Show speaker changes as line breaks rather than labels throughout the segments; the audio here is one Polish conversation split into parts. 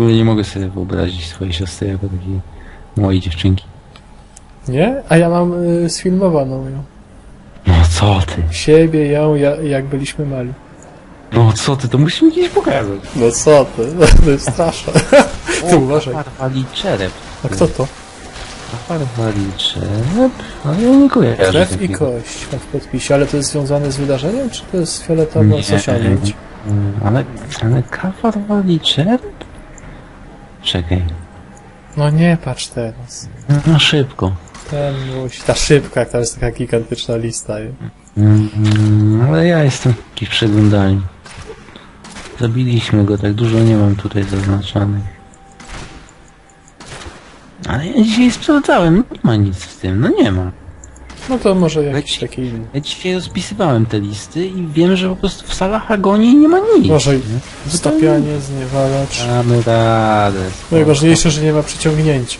ogóle nie mogę sobie wyobrazić swojej siostry jako takiej małej dziewczynki.
Nie? A ja mam y, sfilmowaną ją.
No co ty?
Siebie, ją, ja, jak byliśmy mali.
No co ty? To musisz mi kiedyś pokazać.
No co ty? To jest straszne. Ty uważaj.
Farwali czerep.
A kto to?
Farwali czerep? Ale ja nie kojarzę.
Krew i
takiego.
kość mam w podpisie, ale to jest związane z wydarzeniem, czy to jest fioletowa
Nie.
sosianieć?
Mm, Ale, ale kafarwali czerep? Czekaj.
No nie patrz teraz.
No szybko.
Ten musi. Ta szybka, to jest taka gigantyczna lista.
Mm, ale ja jestem taki w przeglądaniu. Zabiliśmy go, tak dużo nie mam tutaj zaznaczonych. Ale ja dzisiaj sprawdzałem, nie ma nic w tym, no nie ma.
No to może jakiś
Leci.
taki inny.
Ja dzisiaj rozpisywałem te listy i wiem, że po prostu w salach agonii nie ma nic.
Może
nie?
Wytapianie, zniewalacz.
Damy radę.
Najważniejsze, że nie ma przyciągnięcia.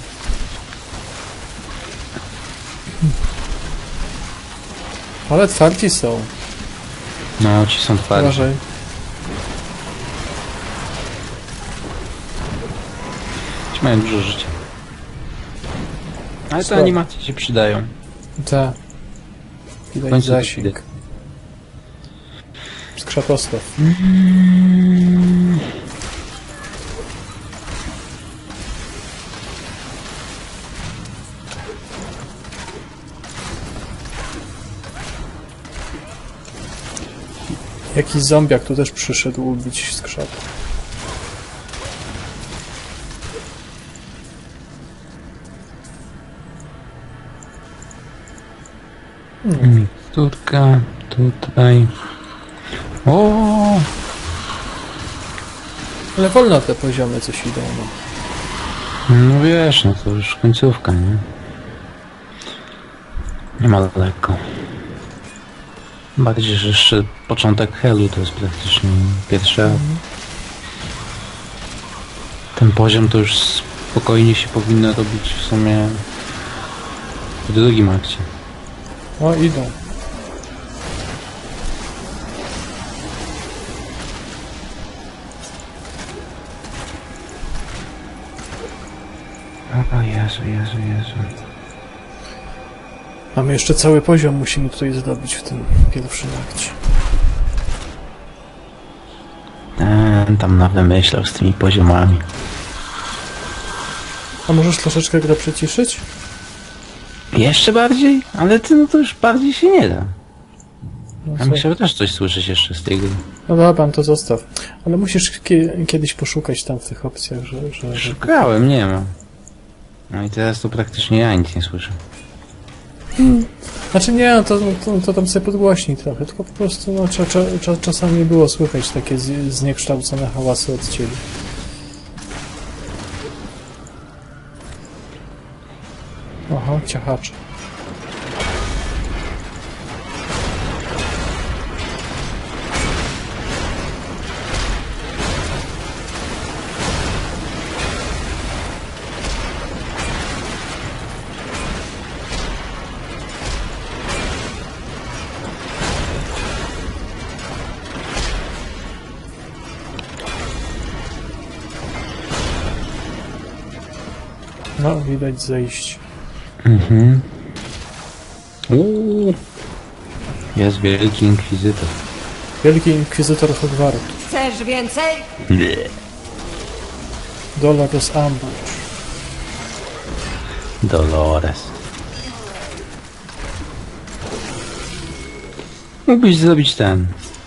Ale twardzi są.
No, ci są twarde.
Uważaj.
Ci mają dużo życia. Ale te animacje się przydają.
Ta.
W
Widać
końcu
zasięg. Skrzatosław. Jakiś zombiak tu też przyszedł ubić skrzat.
Miksturka tutaj. O,
Ale wolno te poziomy coś idą. No.
no wiesz, no to już końcówka, nie? Nie ma lekko. Bardziej, że jeszcze początek Helu to jest praktycznie pierwszy akt. Ten poziom to już spokojnie się powinno robić w sumie w drugim akcie.
O, idą.
O Jezu, Jezu, Jezu.
Mamy jeszcze cały poziom, musimy tutaj zdobyć w tym pierwszym akcie.
Ten tam na wymyślał z tymi poziomami.
A możesz troszeczkę grę przyciszyć?
Jeszcze bardziej? Ale ty no to już bardziej się nie da.
No,
Ja
co?
musiał też coś słyszeć jeszcze z tej gry.
no dobra, to zostaw. Ale musisz kie- kiedyś poszukać tam w tych opcjach, że... że.
Szukałem, nie ma. No i teraz to praktycznie ja nic nie słyszę.
Znaczy nie, no to, to, to tam sobie podgłośnij trochę, tylko po prostu no, cza, cza, czasami było słychać takie z, zniekształcone hałasy od ciebie. Ciachacze. No, widać zejście.
Mhm. Uuu. Jest wielki inkwizytor.
Wielki inkwizytor Hogwartu.
Chcesz więcej?
Dolores Ambush.
Dolores. Mógłbyś zrobić ten.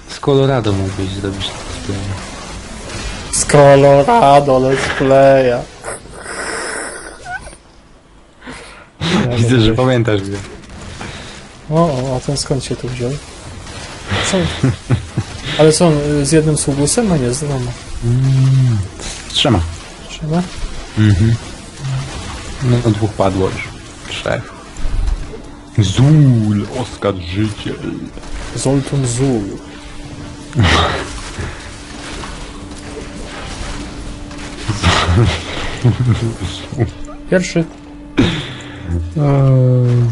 Z Colorado mógłbyś zrobić ten.
Z Colorado Let's Playa.
Widzę, że pamiętasz go.
O, o, a ten skąd się tu wziął? Co? Ale co, on y, z jednym sługusem? A nie, z dwoma.
Trzyma.
Trzeba?
Mhm. No dwóch padło już. Trzech. Zul, oskarżyciel.
Zoltun Zul. Pierwszy.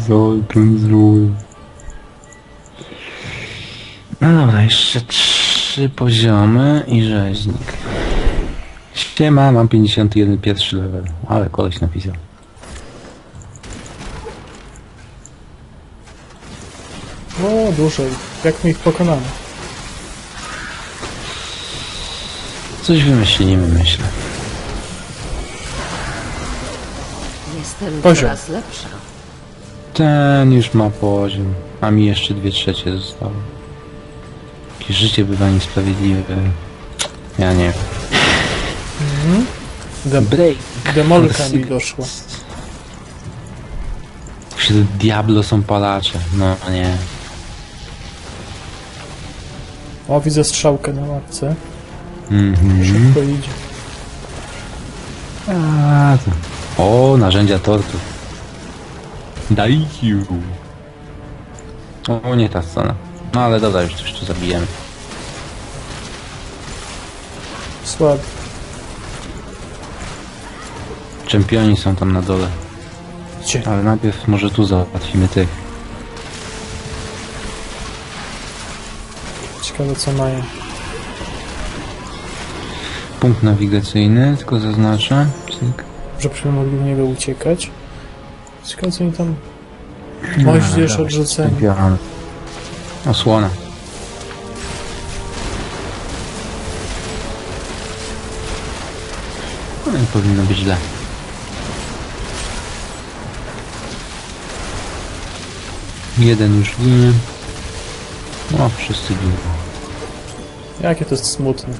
Zoltan Zul. No dobra, jeszcze trzy poziomy i rzeźnik. Siema, mam 51 pierwszy level. Ale koleś napisał.
O, dużo ich. Jak my ich pokonamy?
Coś wymyślimy, myślę.
Jestem
Poziom.
coraz lepsza.
Ten już ma poziom. A mi jeszcze dwie trzecie zostało. Jakieś życie bywa niesprawiedliwe. Ja nie wiem.
Dem
Break.
demolka mi doszła.
Wśród Diablo są palacze. No nie.
O, widzę strzałkę na mapce.
Mhm.
Szybko idzie.
A, to. O, narzędzia tortu. Daj you. O, nie ta scena. No ale dobra, już coś tu zabijemy.
Słaby.
Czempioni są tam na dole.
Gdzie?
Ale najpierw może tu załatwimy tych.
Ciekawe co mają.
Punkt nawigacyjny, tylko zaznaczę. Cyk.
Że byśmy mogli w niego uciekać. Ciekawe co oni tam... Moździerz
dobra,
odrzuceni.
Czempion. Osłona. No nie powinno być źle. Jeden już ginie. No, wszyscy giną.
Jakie to jest smutne.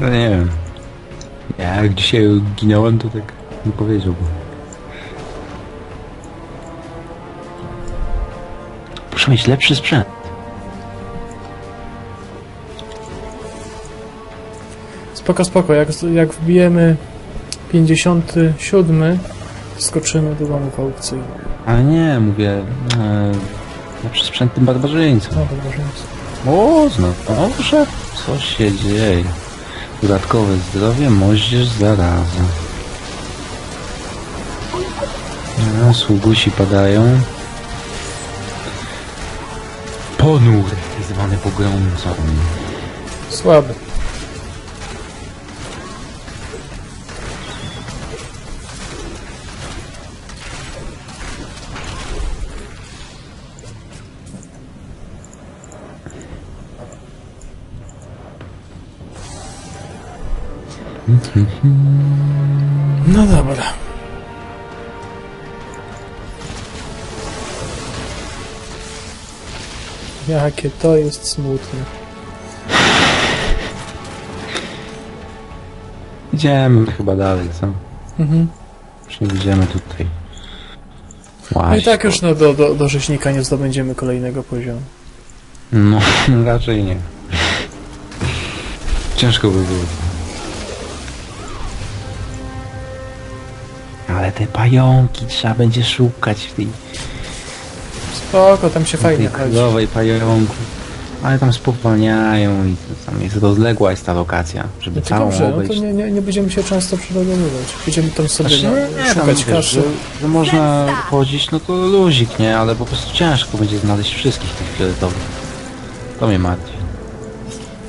No nie wiem. Ja jak dzisiaj ginąłem, to tak nie powiedziałbym. Muszę mieć lepszy sprzęt.
Spoko, spoko. Jak, jak wbijemy 57, skoczymy do domów aukcyjnych.
Ale nie, mówię... E, lepszy sprzęt tym barbarzyńcom.
No, barbarzyńcy.
O, no dobrze. Co się dzieje? Dodatkowe zdrowie, moździerz, zaraza. No, sługusi padają. Ponur, zwany pogromcą.
Słaby. No dobra. Jakie to jest smutne.
Idziemy chyba dalej, co?
Mhm.
Już nie będziemy tutaj.
No i tak już no, do, do, do rzeźnika nie zdobędziemy kolejnego poziomu.
No, raczej nie. Ciężko by było. Ale te pająki trzeba będzie szukać w tej,
Spoko, tam się
w tej
fajnie chodzi.
królowej pająku. Ale tam spowalniają i to tam jest rozległa jest ta lokacja, żeby
No to
całą
dobrze, no to
obejść.
nie, nie, nie będziemy się często przelogowywać. Będziemy tam sobie
Znaczy,
no,
nie, tam
szukać
wiesz,
kasy.
że, że można chodzić, no to luzik, nie? Ale po prostu ciężko będzie znaleźć wszystkich tych fioletowych. To mnie martwi.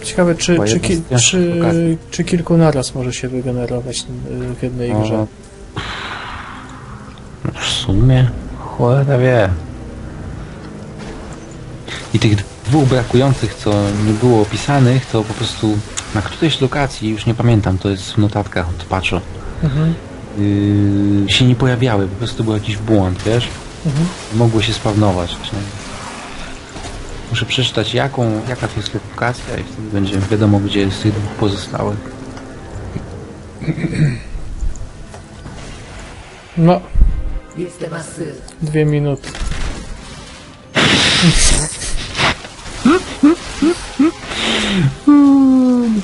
Ciekawe, czy,
Bo
czy,
jedna
ki,
z
czy, czy kilku naraz może się wygenerować y, w jednej grze.
No, no w sumie cholera wie. I tych dwóch brakujących, co nie było opisanych, to po prostu na którejś lokacji, już nie pamiętam, to jest w notatkach od
Mhm.
yy, się nie pojawiały, po prostu był jakiś błąd, wiesz?
Mhm.
Mogły się spawnować. Nie? Muszę przeczytać jaką, jaka to jest lokacja i wtedy będzie wiadomo, gdzie jest tych dwóch pozostałych.
No,
Jestem Asyl.
dwie minuty.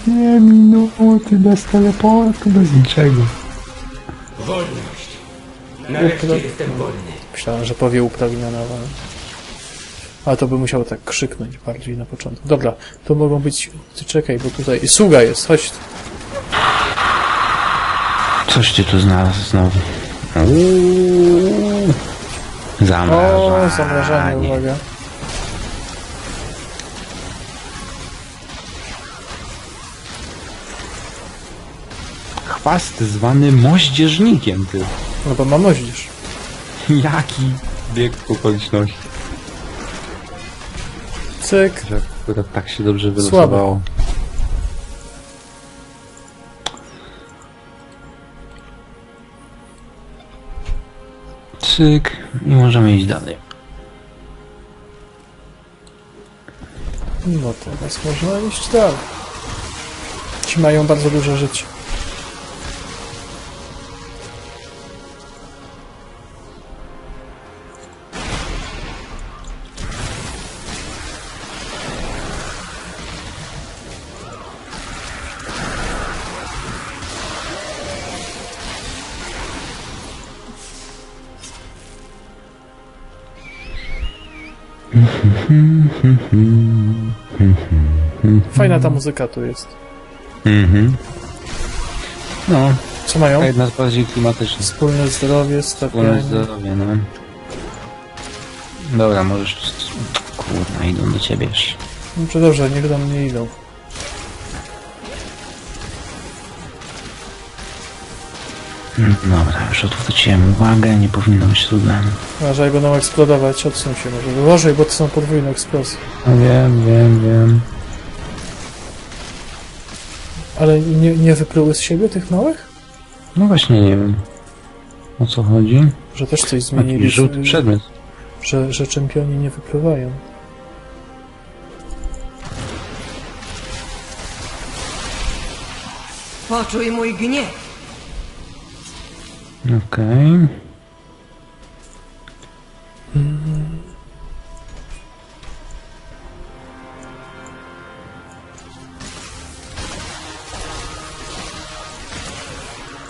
Dwie minuty bez teleportu, bez niczego.
Wolność. Nareszcie
Upra-
jestem wolny.
Myślałem, że powie uprawniona, ale... Ale to by musiał tak krzyknąć bardziej na początku. Dobra, to mogą być... Ty czekaj, bo tutaj... Sługa jest, chodź.
Coś ty tu znalazł znowu. Uuu. Zamrażanie.
Zamrażanie, uwaga.
Chwast zwany moździerznikiem ty.
No bo ma moździerz.
Jaki bieg okoliczności.
Cyk.
Że akurat tak się dobrze wylosowało. Słabo. Cyk i możemy iść dalej.
No teraz można iść dalej. Ci mają bardzo duże życie. Fajna ta muzyka tu jest.
Mhm. No,
Co mają?
jedna z bardziej klimatycznych.
Wspólne zdrowie,
Wspólne
stawianie.
zdrowie, no. Dobra, możesz... Kurna, idą do ciebie jeszcze.
Dobrze, dobrze, niech do mnie idą.
Dobra, już odwróciłem uwagę, nie powinno być problemu.
Uważaj, będą eksplodować, odsuń się może. Uważaj, bo to są podwójne eksplozje.
No wiem, wiem, wiem.
Ale nie, nie wypluły z siebie tych małych?
No właśnie nie wiem. O co chodzi?
Że też coś zmienili.
Jakiś żółty przedmiot.
Że, że czempioni nie wypływają.
Poczuj mój gniew.
Okej.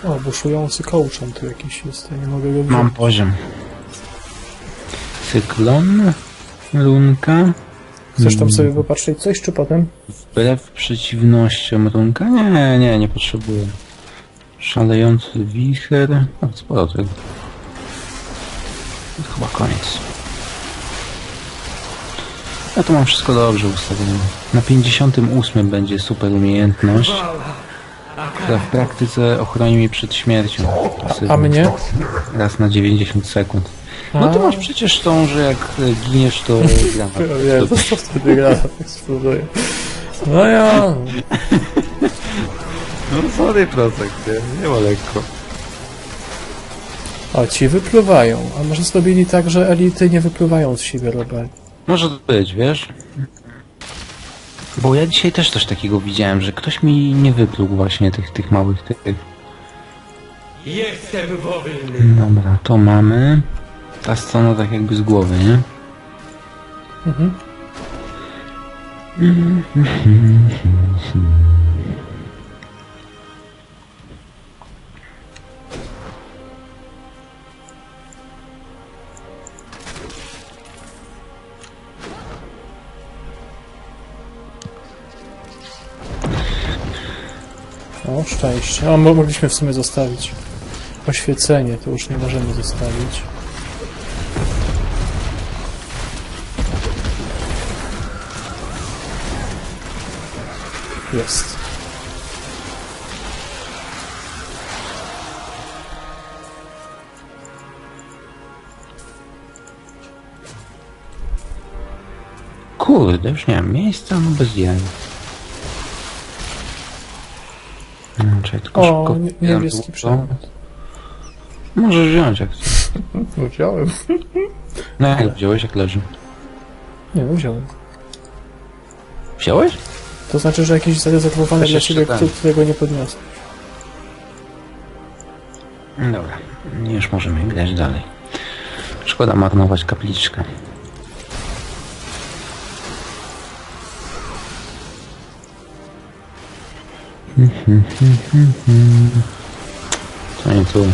O, buszujący kołczan tu jakiś jest, ja nie mogę go wziąć.
Mam poziom. Cyklon. Lunka.
Chcesz tam sobie popatrzeć coś, czy potem?
Wbrew przeciwnościom runka? Nie, nie, nie potrzebuję. Szalejący wicher. O, sporo tego. To Chyba koniec. Ja to mam wszystko dobrze ustawione. Na 58 będzie super umiejętność, która w praktyce ochroni mnie przed śmiercią.
A mnie?
Raz na 90 sekund. No ty masz przecież tą, że jak e, giniesz to granat.
Ja to co wtedy gra eksploduje. No ja...
No sorry Procek, nie, nie ma lekko.
O, ci wypływają. A może zrobili tak, że elity nie wypływają z siebie robali?
Może to być, wiesz? Bo ja dzisiaj też coś takiego widziałem, że ktoś mi nie wypluł właśnie tych, tych małych tych.
Jestem wolny.
Dobra, to mamy. Ta strona tak jakby z głowy, nie?
Mhm. O, szczęście. A, mo- mogliśmy w sumie zostawić. Oświecenie to już nie możemy zostawić. Jest.
Kurde, już nie mam miejsca, no bez. Czekaj, tylko
O,
szybko
nie-
wbieram
niebieski
tu.
przedmiot.
Możesz wziąć jak chcesz.
No wziąłem.
No jak wziąłeś, jak leży?
Nie, no wziąłem.
Wziąłeś?
To znaczy, że jakiś zarezerwowany
Weź
dla
jeszcze
ciebie,
ten.
który- którego nie podniosę.
Dobra, już możemy grać dalej. Szkoda marnować kapliczkę. Co nie tu?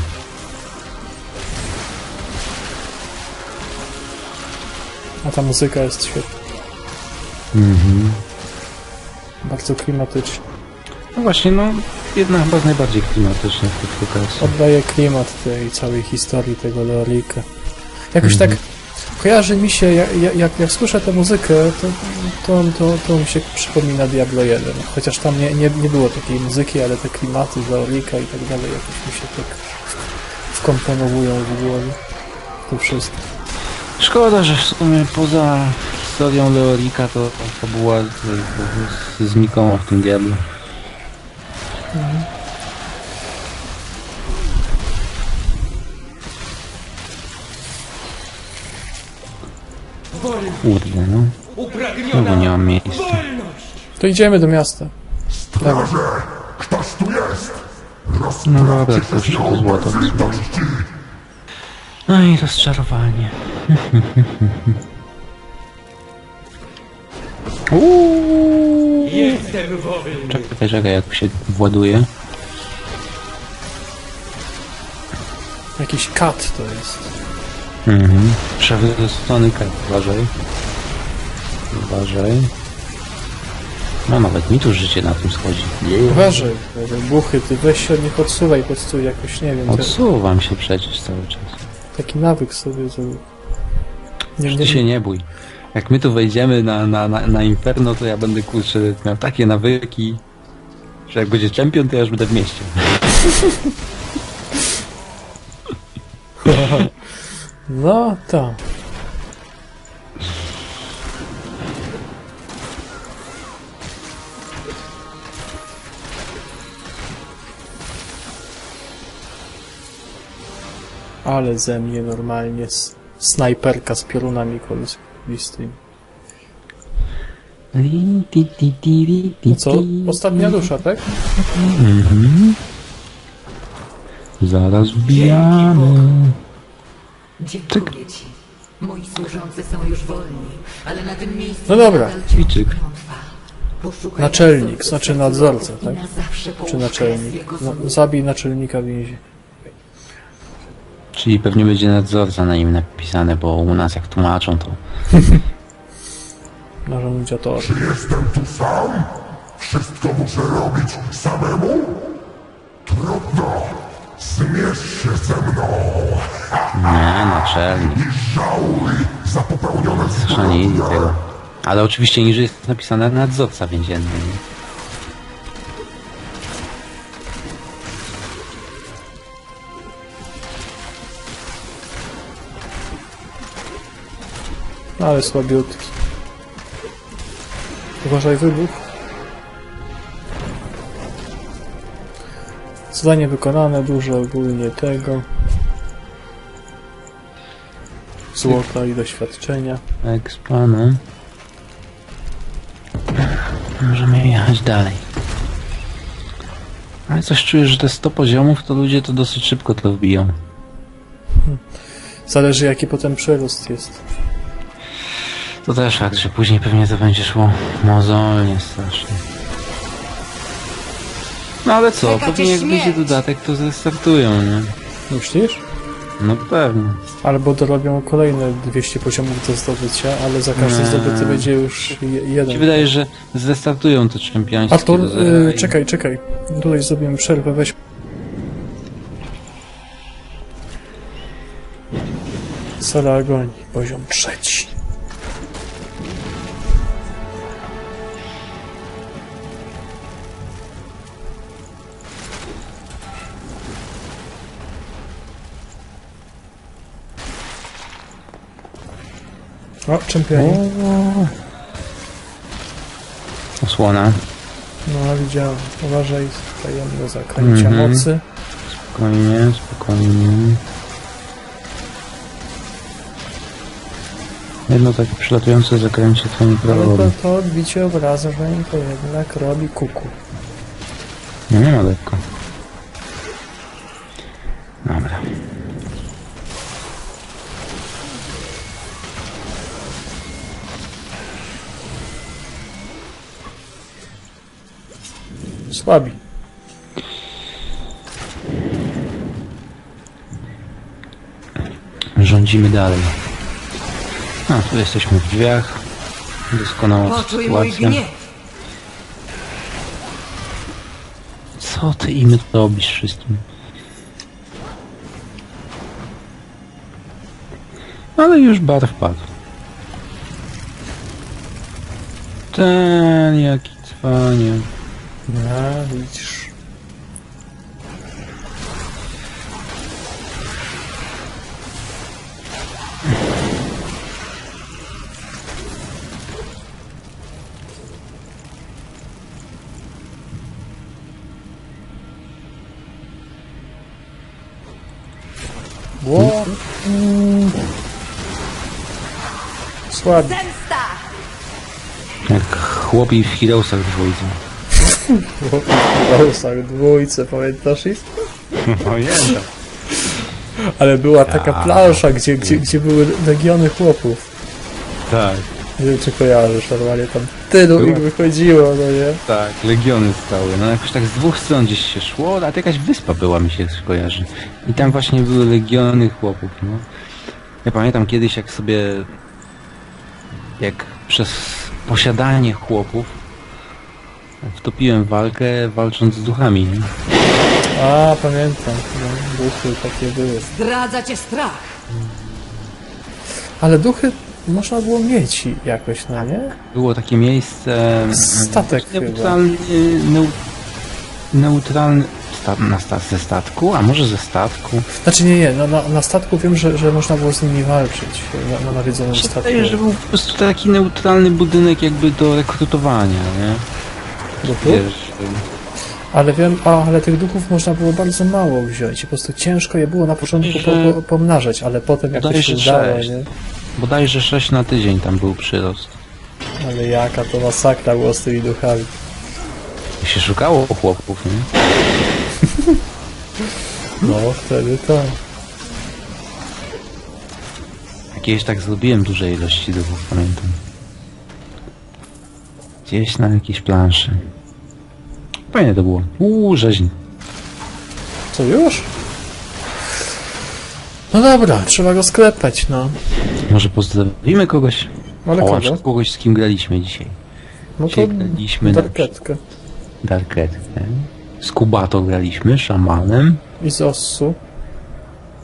A ta muzyka jest świetna. Bardzo klimatyczna.
No właśnie, no jedna chyba z najbardziej klimatycznych tych fukasów.
Oddaje klimat tej całej historii tego Leolika. Jakoś tak Kojarzy mi się, jak, jak, jak słyszę tę muzykę, to, to, to, to mi się przypomina Diablo 1. Chociaż tam nie, nie, nie było takiej muzyki, ale te klimaty, Zaorika i tak dalej jakoś mi się tak wkomponowują w głowie. To wszystko.
Szkoda, że w sumie poza historią Leorika to fabuła z, z, z Miką w tym Diablo.
Wolność.
Kurde, no.
Upragniona
nie mam miejsca.
wolność.
To idziemy do miasta. Dawaj.
Ktoś tu jest!
No dobra, to to złoto. No i rozczarowanie. Uuu.
Jestem wolny.
Czekaj, czekaj, jak się właduje.
Jakiś kat to jest.
Mhm. Przewrócony kart, uważaj. Uważaj. No nawet mi tu życie na tym schodzi.
Uważaj, te buchy, ty weź się od nich odsuwaj, po prostu jakoś, nie wiem, te,
Odsuwam się przecież cały czas.
taki nawyk sobie zrób. Nie,
Ty się nie bój. Jak my tu wejdziemy na, na, na, na Inferno, to ja będę kurczę miał takie nawyki, że jak będzie czempion, to ja już będę w mieście.
No, tak. Ale ze mnie normalnie s- snajperka z piorunami kolistym. No co? Ostatnia dusza, tak?
Zaraz wbijamy.
Dziękuję ci. Moi służący są już wolni, ale na tym miejscu
No dobra.
Poszukaj
Naczelnik, znaczy nadzorca, tak? Czy naczelnik? No, zabij naczelnika więzienia.
Czyli pewnie będzie nadzorca na nim napisane, bo u nas jak tłumaczą to...
Narzędzia to.
Jestem tu sam? Wszystko muszę robić samemu? Trudno! Zmierz się ze mną!
Nie, naczelnik.
Żałuj za popełnione
Zresztą nie idzie tego. Ale oczywiście niżej jest napisane nadzorca więzienny. Nie?
Ale słabiutki. Uważaj wybuch. Zadanie wykonane, dużo ogólnie tego. Złota i doświadczenia.
Expa, no. Możemy jechać dalej. Ale coś czuję, że te 100 poziomów, to ludzie to dosyć szybko to wbiją.
Zależy jaki potem przerost jest.
To też fakt, że później pewnie to będzie szło mozolnie strasznie. No ale co, pewnie jak będzie dodatek, to zrestartują, nie?
Myślisz?
No pewnie.
Albo dorobią kolejne 200 poziomów do zdobycia, ale za każdy
Nie.
zdobyty będzie już je-
Mi się
jeden.
wydaje, że zrestartują to czempiońskie
Artur,
do zera
y,
i-
czekaj, czekaj. Tutaj zrobimy przerwę, weź. Sala agonii, poziom trzeci. O, czempionie.
Osłona.
No, widziałem. Uważaj, tajemne zaklęcia
Mhm.
mocy.
Spokojnie, spokojnie. Jedno takie przylatujące zakręcie to nie prawo.
to, to odbicie obrażeń to jednak robi kuku. Słabi.
Rządzimy dalej. A, tu jesteśmy w drzwiach. Doskonała
Poczuj mój
sytuacja.
gniew.
Co ty im robisz wszystkim? Ale już bar wpadł. Ten jaki cwanie.
No, widzisz. Ło... Słaby.
Jak chłopi w dwójce.
W Rousach dwójce, pamiętasz ich?
Pamiętam.
Ale była taka plansza, gdzie, gdzie, gdzie były legiony chłopów.
Tak,
Nie wiem, czy kojarzysz, normalnie tam tylu
Była.
ich wychodziło, no nie?
tak, legiony stały. No jakoś tak z dwóch stron gdzieś się szło, ale to jakaś wyspa była, mi się skojarzy. I tam właśnie były legiony chłopów, no. Ja pamiętam kiedyś, jak sobie... Jak przez posiadanie chłopów wtopiłem walkę, walcząc z duchami, nie?
A, pamiętam, no, duchy takie były.
Zdradza cię strach.
Ale duchy można było mieć i jakoś, no nie?
Było takie miejsce... mm,
Statek chyba.
neutralny, neu, neutralny sta, na sta, ze statku, a może ze statku?
Znaczy nie, nie, no, na, na statku wiem, że, że można było z nimi walczyć, na, na nawiedzonym statku.
Wydaje, że był po prostu taki neutralny budynek jakby do rekrutowania, nie?
Duchów?
Wiesz,
Ale wiem, a, ale tych duchów można było bardzo mało wziąć i po prostu ciężko je było na początku po, po, pomnażać, ale potem jak to się udało, nie?
bodajże 6 na tydzień tam był przyrost.
Ale jaka to masakra była z tymi duchami.
I się szukało chłopów, nie?
No, wtedy tak.
Jakieś tak zrobiłem duże ilości duchów, pamiętam. Gdzieś na jakiejś planszy. Fajnie to było. Uuu, rzeźń.
Co już? No dobra, trzeba go sklepać, no.
Może pozdrowimy kogoś?
Ale
o,
kogo?
kogoś, z kim graliśmy dzisiaj.
No to
Dzisiaj graliśmy na
darketkę.
Darketkę. Z Kubato graliśmy, szamanem.
I z ossu.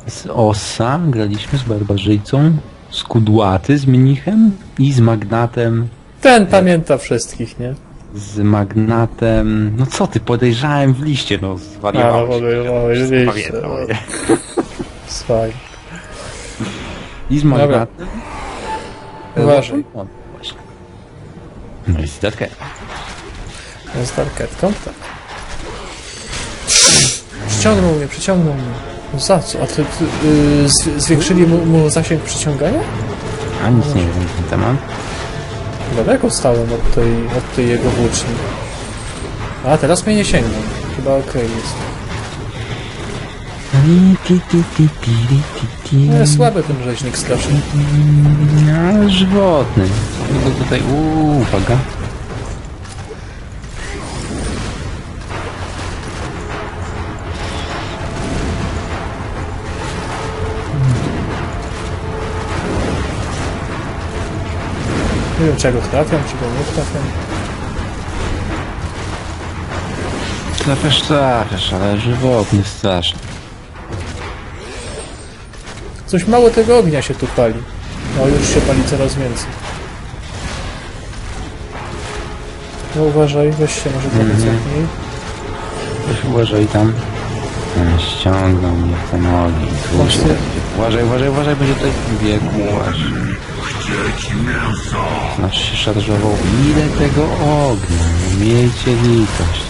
Z Ossa graliśmy z barbarzyńcą. Z Kudłaty z mnichem. I z Magnatem.
Ten pamięta wszystkich, nie?
Z Magnatem... No co ty, podejrzałem w liście, no
A, no
zwariowałeś.
podejrzewałeś, rzeczywiście.
Pamiętam,
no.
nie?
Słuchaj.
I z Magnatem.
Uważaj.
No, właśnie. No i z Darketką.
No z darketką, tak. Przyciągnął mnie, przyciągnął mnie. No za co? A ty, ty zwi- zwiększyli mu, mu zasięg przyciągania?
A nic nie wiem na ten temat.
Daleko stałem od tej, od tej jego włóczni. A, teraz mnie nie sięgnął. Chyba okej jest. No, słaby ten rzeźnik strasznie.
No, żywotny. Tylko tutaj, uuu, uwaga.
Nie wiem, czy ja go trafiam, czy go nie trafiam.
Trafiasz, trafiasz, ale żywotny strasznie.
Coś mało tego ognia się tu pali. No już się pali coraz więcej. No uważaj, weź się może trochę
Mhm.
cofnij.
Weź uważaj tam. Ściągnął mnie w ten ogień.
Ty-
uważaj, uważaj, uważaj, będzie tutaj biegł. Uważaj. Znaczy się szarżował. Ile tego ognia? No Miejcie litość.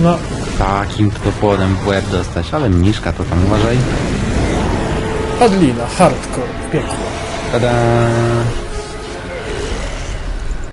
No,
Takim toporem w łeb dostać, ale mniszka to tam uważaj.
padlina, hardcore, piekło.
Tada!